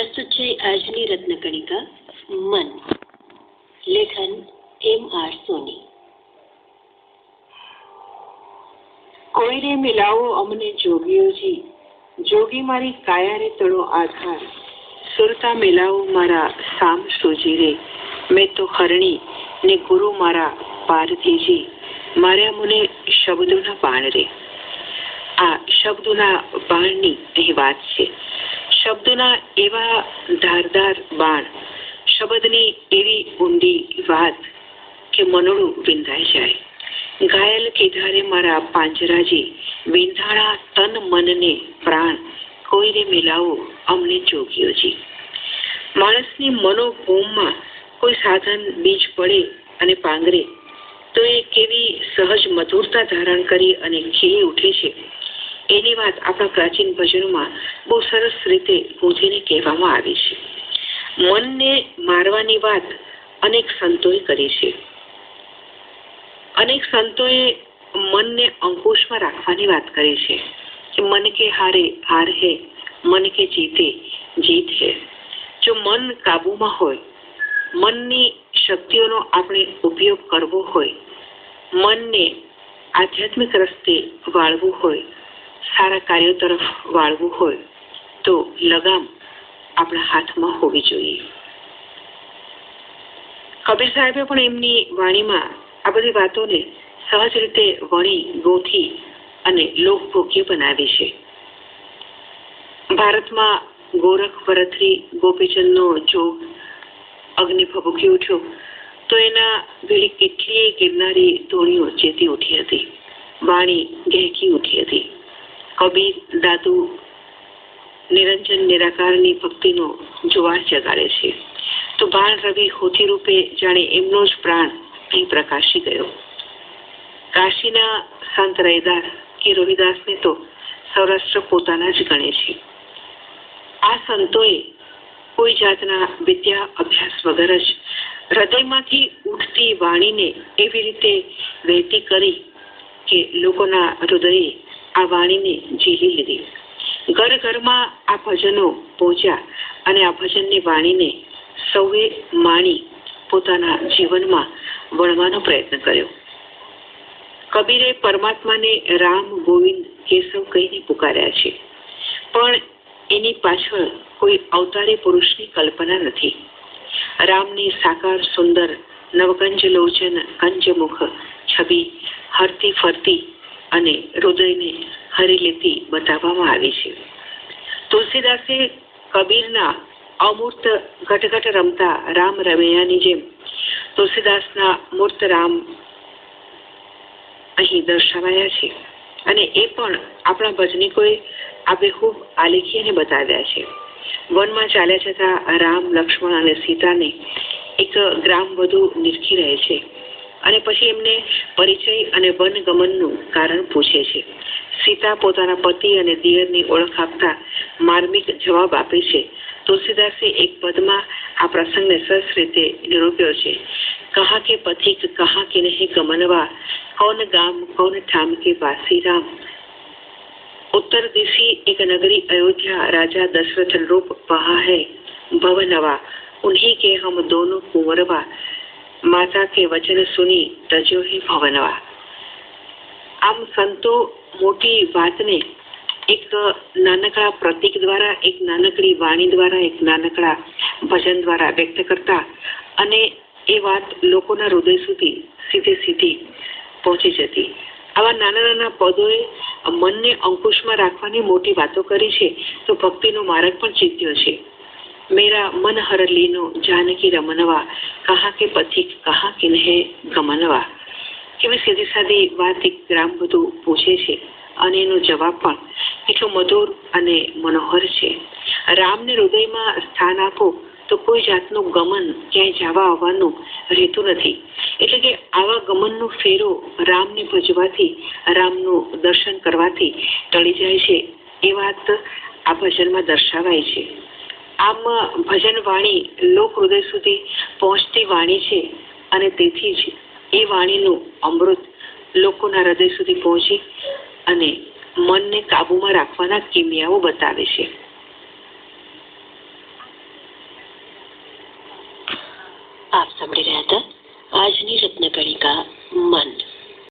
પ્રસ્તુત છે આજની રત્નકણિકા મન. લેખન એમ આર સોની. કોઈને મિલાવો અમને જોગીઓજી. જોગી મારી કાયારે તળો આધાર. સુરતા મિલાવો મારા સામ સોજી રે. મેં તો હરણી ને ગુરુ મારા પારધીજી માર્યા મુને શબ્દોના બાણ રે. આ શબ્દોના બાણની અહીં વાત છે. શબ્દોના એવા ધારદાર બાણ શબ્દની એવી ઊંડી વાત કે મનોડું વિંધાઈ જાય. ઘાયલ કીધારે મારા પાંજરાજી, વિંધાણા તન મનને પ્રાણ, કોઈને મિલાવો અમને જોગ્યોજી માણસની મનોભૂમમાં કોઈ સાધન બીજ પડે અને પાંગરે, તો એ કેવી સહજ મધુરતા ધારણ કરી અને ખીલી ઉઠે છે? એની વાત આપણા પ્રાચીન ભજનમાં બહુ સરસ રીતે ગૂંથીને કહેવામાં આવી છે. મનને મારવાની વાત અનેક સંતોએ કરી છે. અનેક સંતોએ મનને અંકુશમાં રાખવાની વાત કરી છે મન કે હારે હાર હે, મન કે જીતે, જીત હે. જો મન કાબુમાં હોય, મનની શક્તિઓનો આપણે ઉપયોગ કરવો હોય, મનને આધ્યાત્મિક રસ્તે વાળવું હોય સારા કાર્યો તરફ વાળવું હોય તો લગામ આપણા હાથમાં હોવી જોઈએ. કબીર સાહેબે પણ એમની વાણીમાં આ બધી વાતોને સહજ રીતે વણી, ગોથી અને લોકભોગ્ય બનાવી છે. ભારતમાં ગોરખ ભરતરી ગોપીચંદનો જોગ અગ્નિ ભભૂકી ઉઠ્યો, તો એના ભેળી કેટલીય ગિરનારી ધોણીઓ ચેતી ઉઠી હતી. વાણી ગહેકી ઉઠી હતી. કબીર દાદુ નિરંજન, નિરાકારની ભક્તિનો જુવાર જગાડે છે. તો બાળ રવિ હોથી રૂપે જાણે એમનો જ પ્રાણ અહીં પ્રકાશી ગયો. કાશીના સંત રૈદાસ કે રવિદાસને તો સૌરાષ્ટ્ર પોતાના જ ગણે છે. આ સંતોએ કોઈ જાતના વિદ્યા અભ્યાસ વગર જ હૃદયમાંથી ઉઠતી વાણીને એવી રીતે વહેતી કરી કે લોકોના હૃદયે આ વાણીને ઝીલી લીધી. ઘર ઘરમાં આ ભજનો પહોંચ્યા અને આ ભજનની વાણીને સૌએ માણી પોતાના જીવનમાં વણવાનો પ્રયત્ન કર્યો. કબીરે પરમાત્માને રામ ગોવિંદ કેશવ કહીને પુકાર્યા છે. પણ એની પાછળ કોઈ અવતારી પુરુષની કલ્પના નથી. રામની સાકાર, સુંદર, નવગંજ લોચન કંજમુખ છબી, હરતી ફરતી અને હૃદયને હરી લેતી બતાવવામાં આવી છે. તુલસીદાસે કબીરના અમૂર્ત ઘટઘટ રમતા રામ રમૈયાની જેમ તુલસીદાસના મૂર્ત રામ અહીં દર્શાવાયા છે અને એ પણ આપણા ભજનીકોએ આબેહૂબ આલેખી અને બતાવ્યા છે. વનમાં ચાલ્યા જતા રામ, લક્ષ્મણ અને સીતાને એક ગ્રામ વધુ નિરખી રહે છે. અને પછી એમને પરિચય અને વન ગમનનું કારણ પૂછે છે સીતા પોતાના પતિ અને દિયરની ઓળખ આપતા માર્મિક જવાબ આપે છે તુલસીદાસે એક પદમાં આ પ્રસંગને સરસ રીતે નિરૂપ્યો છે કહા કે પથિક કહા કે નહીં ગમનવા કૌન ગામ કૌન ઠામ કે વાસી રામ उत्तर दिशी एक नगरी अयोध्या राजा दशरथ रूप वहा है भवनवा उन्हीं के हम दोनों कुंवरवा માતા કે વચન સુની રજો ભવનવા. આમ સંતો મોટી વાતને એક નાનકડા પ્રતીક દ્વારા, એક નાનકડી વાણી દ્વારા, એક નાનકડા ભજન દ્વારા વ્યક્ત કરતા અને એ વાત લોકોના હૃદય સુધી સીધે સીધી પહોંચી જતી. આવા નાના નાના પદોએ મનને અંકુશમાં રાખવાની મોટી વાતો કરી છે, તો ભક્તિનો માર્ગ પણ જીત્યો છે. મેરા મન હર લીનો જાનકી રમનવા કહા કે પથિક કહા કે નહે ગમનવા કેવી સીધી સાદી વાત એક ગ્રામ બધું પૂછે છે અને એનો જવાબ પણ એટલો મધુર અને મનોહર છે રામને હૃદયમાં સ્થાન આપો તો કોઈ જાતનું ગમન ક્યાંય જવા આવવાનું રહેતું નથી એટલે કે આવા ગમનનો ફેરો રામને ભજવાથી રામનું દર્શન કરવાથી ટળી જાય છે, એ વાત આ ભજનમાં દર્શાવાય છે। આમ ભજન વાણી લોક હૃદય સુધી પહોંચતી વાણી છે અને તેથી જ એ વાણીનું અમૃત લોકોના હૃદય સુધી પહોંચી અને મનને કાબુમાં રાખવાના કિમિયાઓ બતાવે છે. આપ સાંભળી રહ્યા હતા આજની રત્નકણિકા